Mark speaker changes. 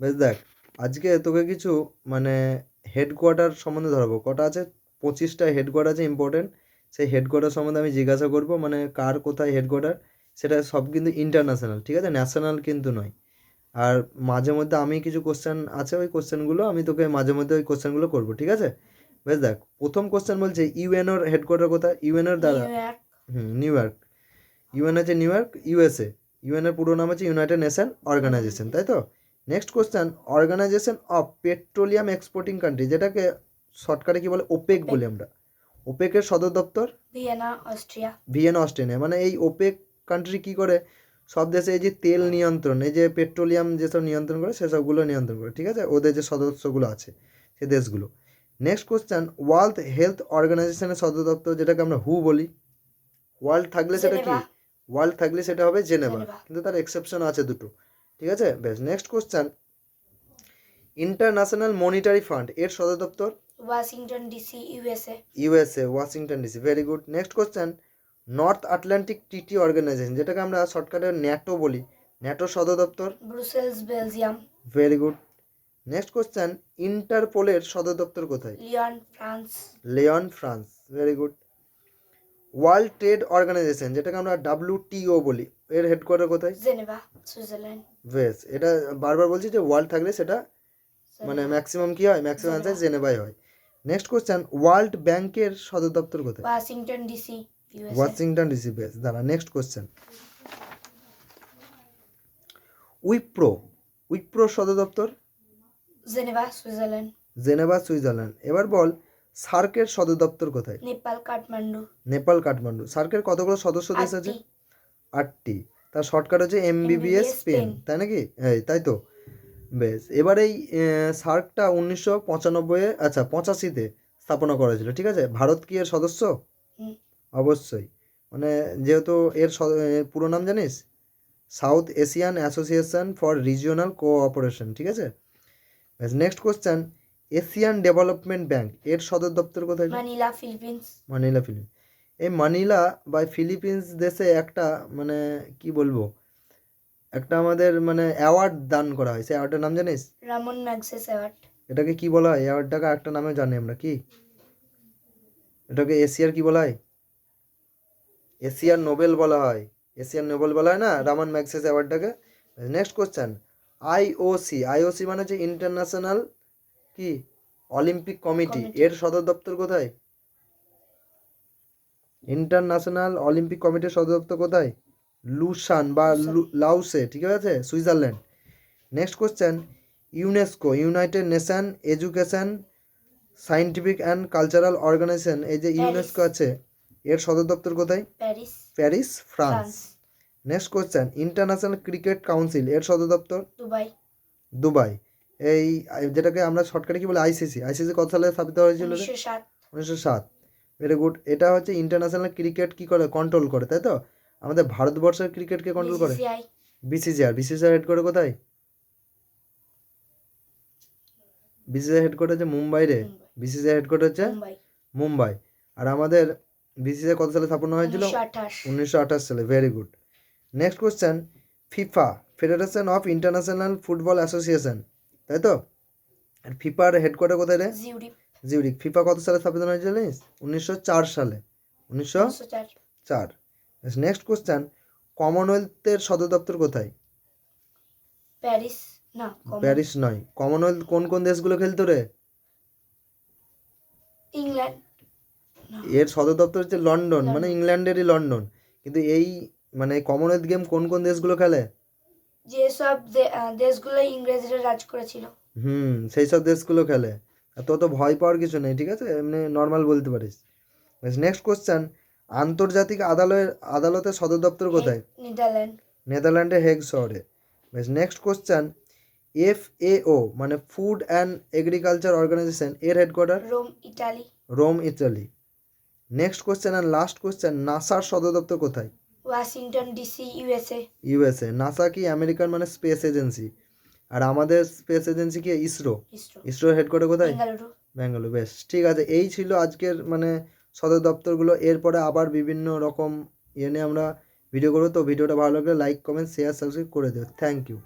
Speaker 1: বেশ দেখ আজকে তোকে কিছু মানে হেডকোয়ার্টার সম্বন্ধে ধরাবো। কটা আছে? পঁচিশটা হেডকোয়ার্টার আছে ইম্পর্টেন্ট সেই হেডকোয়ার্টার সম্বন্ধে আমি জিজ্ঞাসা করব মানে কার কোথায় হেডকোয়ার্টার সেটা সব কিন্তু ইন্টারন্যাশনাল ঠিক আছে? ন্যাশনাল কিন্তু নয়। আর মাঝে মধ্যে আমি কিছু কোশ্চেন আছে ওই কোশ্চেনগুলো আমি তোকে মাঝে মধ্যে ওই কোশ্চেনগুলো করব ঠিক আছে? বেশ দেখ প্রথম কোশ্চেন বলছে ইউএনওর হেডকোয়ার্টার কোথায়? ইউএনওর দ্বারা হুম নিউ ইয়র্ক ইউএন আছে নিউ ইয়র্ক ইউএসএ ইউএনের পুরো নাম হচ্ছে ইউনাইটেড নেশন অর্গানাইজেশন তাই তো? Next question organisation of petroleum exporting country যেটাকে শর্টকাটে কি বলে? ওপেক বলি আমরা। ওপেকের সদর দপ্তর?
Speaker 2: Vienna Austria.
Speaker 1: ভিয়েনা অস্ট্রেলিয়া মানে এই ওপেক কান্ট্রি কি করে? সব দেশে এই যে তেল নিয়ন্ত্রণ এই যে পেট্রোলিয়াম যেসব নিয়ন্ত্রণ করে সেসবগুলো নিয়ন্ত্রণ করে ঠিক আছে? ওদের যে সদস্যগুলো আছে সে দেশগুলো। নেক্সট কোশ্চেন ওয়ার্ল্ড হেলথ অর্গানাইজেশনের সদর দপ্তর যেটাকে আমরা হু বলি। ওয়ার্ল্ড থাকলে সেটা কি? ওয়ার্ল্ড থাকলে সেটা হবে জেনেভা। কিন্তু তার এক্সেপশন আছে দুটো। ঠিক আছে? বেশ next question international monetary fund এর সদর দপ্তর?
Speaker 2: Washington DC USA
Speaker 1: USA Washington DC very good next question North Atlantic TT organisation যেটাকে আমরা শর্টকাটে ন্যাটো বলি ন্যাটোর সদর দপ্তর?
Speaker 2: Brussels Belgium
Speaker 1: very good next question ইন্টারপোলের সদর দপ্তর কোথায়?
Speaker 2: Lyon France
Speaker 1: Lyon France very good World Trade Organisation যেটাকে আমরা ডাব্লিউটিও বলি। এর হেডকোয়ার্টার কোথায়?
Speaker 2: Geneva Switzerland.
Speaker 1: বেশ এটা বারবার বলছি যে ওয়ার্ল্ড থাকলে সেটা মানে ম্যাক্সিমাম কি হয়? ম্যাক্সিমাম অ্যান্সার জেনেভাই হয়। নেক্সট কোশ্চেন ওয়ার্ল্ড ব্যাংকের সদর দপ্তর কোথায়?
Speaker 2: ওয়াশিংটন ডিসি
Speaker 1: ওয়াশিংটন ডিসি বেশ দাঁড়া নেক্সট কোশ্চেন উইপ্রো উইপ্রো সদর দপ্তর?
Speaker 2: Geneva Switzerland.
Speaker 1: Geneva Switzerland. এবার বল সার্কের সদর দপ্তর কোথায়?
Speaker 2: নেপাল কাঠমান্ডু।
Speaker 1: নেপাল কাঠমান্ডু। সার্কের কতগুলো সদস্য দেশ আছে?
Speaker 2: আটটি।
Speaker 1: তার শর্টকাট হচ্ছে এমবিবিএস স্পেন। তাই নাকি? হ্যাঁ তাই তো। বেশ। এবার এই সার্কটা উনিশশো পঁচানব্বই আচ্ছা পঁচাশিতে স্থাপনা করা হয়েছিল। ঠিক আছে? ভারত কি এর সদস্য? অবশ্যই। মানে যেহেতু এর পুরো নাম জানিস? South Asian Association for Regional Cooperation. ঠিক আছে? বেশ next question. Asian Development Bank এর সদর দপ্তর কোথায়?
Speaker 2: Manila Philippines.
Speaker 1: Manila Philippines. এই মানিলা বা ফিলিপিন্স দেশে একটা মানে কি বলব? একটা আমাদের মানে অ্যাওয়ার্ড দান করা হয়। সেই অ্যাওয়ার্ডের নাম জানিস?
Speaker 2: Ramon Magsaysay award.
Speaker 1: এটাকে কি বলা হয়? অ্যাওয়ার্ডটাকে একটা নামে জানি আমরা কি? এটাকে এশিয়ার কি বলা হয়? এশিয়ার নোবেল বলা হয়। এশিয়ার নোবেল বলা হয় না? Ramon Magsaysay অ্যাওয়ার্ডটাকে। Next question. IOC IOC মানে হচ্ছে ইন্টারন্যাশনাল কি? অলিম্পিক কমিটি এর সদর দপ্তর কোথায়? ইন্টারন্যাশনাল অলিম্পিক কমিটির সদর দপ্তর কোথায়? লুসান বা লাউসে ঠিক আছে? Switzerland next question UNESCO United Nation Education Scientific and Cultural Organisation এই যে ইউনেস্কো আছে এর সদর দপ্তর কোথায়?
Speaker 2: Paris
Speaker 1: Paris France
Speaker 2: France
Speaker 1: next question International Cricket Council এর সদর দপ্তর?
Speaker 2: দুবাই
Speaker 1: দুবাই এই যেটাকে আমরা শর্টকাটে কি বলে? আইসিসি আইসিসি কত সালে স্থাপিত হয়েছিল
Speaker 2: উনিশশো সাত।
Speaker 1: ভেরি গুড এটা হচ্ছে ইন্টারন্যাশনাল ক্রিকেট কি করে? কন্ট্রোল করে তাই তো? আমাদের ভারতবর্ষের ক্রিকেটকে কন্ট্রোল করে?
Speaker 2: বিসিসিআই
Speaker 1: বিসিসিআর হেড করে কোথায়? বিসিসিআর হেড হচ্ছে মুম্বাই রে। বিসিসিআর হেড হচ্ছে
Speaker 2: মুম্বাই।
Speaker 1: আর আমাদের বিসিসিআই কত সালে স্থাপন হয়েছিল?
Speaker 2: উনিশশো আঠাশ।
Speaker 1: উনিশশো আঠাশ সালে। Very good next question FIFA federation of international football association তাই তো আর ফিফার হেডকোয়ার্টার কোথায় রে?
Speaker 2: জিউরিক
Speaker 1: ফিফা কত সালে স্থাপিত হয়েছিল জানিস? উনিশশো চার সালে। উনিশশো
Speaker 2: চার?
Speaker 1: নেক্সট কোশ্চেন কমনওয়েলথের সদর দপ্তর কোথায়?
Speaker 2: প্যারিস না
Speaker 1: প্যারিস নয়। কমনওয়েলথ কোন কোন দেশগুলো খেলতো রে?
Speaker 2: ইংল্যান্ড
Speaker 1: এর সদর দপ্তর হচ্ছে লন্ডন। মানে ইংল্যান্ডেরই লন্ডন। কিন্তু এই মানে কমনওয়েলথ গেম কোন কোন দেশগুলো খেলে?
Speaker 2: যেসব দেশগুলো ইংরেজরা রাজ করেছিল।
Speaker 1: হুম সেই সব দেশগুলো খেলে। আর তো তো ভয় পাওয়ার কিছু নেই ঠিক আছে? এমনি নর্মাল বলতে পারিস। নেক্সট কোশ্চেন আন্তর্জাতিক আদালতের আদালতের সদর দপ্তর কোথায়?
Speaker 2: নেদারল্যান্ড।
Speaker 1: নেদারল্যান্ডের হেগ শহরে। বেশ নেক্সট কোশ্চেন এফ ও মানে ফুড অ্যান্ড এগ্রিকালচার অর্গানাইজেশন এর headquarter
Speaker 2: Rome Italy.
Speaker 1: Rome Italy. Next question and last question নাসার সদর দপ্তর কোথায়?
Speaker 2: Washington DC USA.
Speaker 1: USA. NASA কি আমেরিকান মানে স্পেস এজেন্সি? আর আমাদের স্পেস এজেন্সি কি ইসরো?
Speaker 2: ইসরো।
Speaker 1: ইসরোর হেডকোয়ার্টার কোথায়?
Speaker 2: বেঙ্গালুরু।
Speaker 1: বেঙ্গালুরু। বেশ ঠিক আছে। এই ছিল আজকের মানে সদর দপ্তরগুলো। এরপরে আবার বিভিন্ন রকম ইয়ে নিয়ে আমরা ভিডিও করব। তো ভিডিওটা ভালো লাগলে লাইক কমেন্ট শেয়ার সাবস্ক্রাইব করে দেবো থ্যাংক ইউ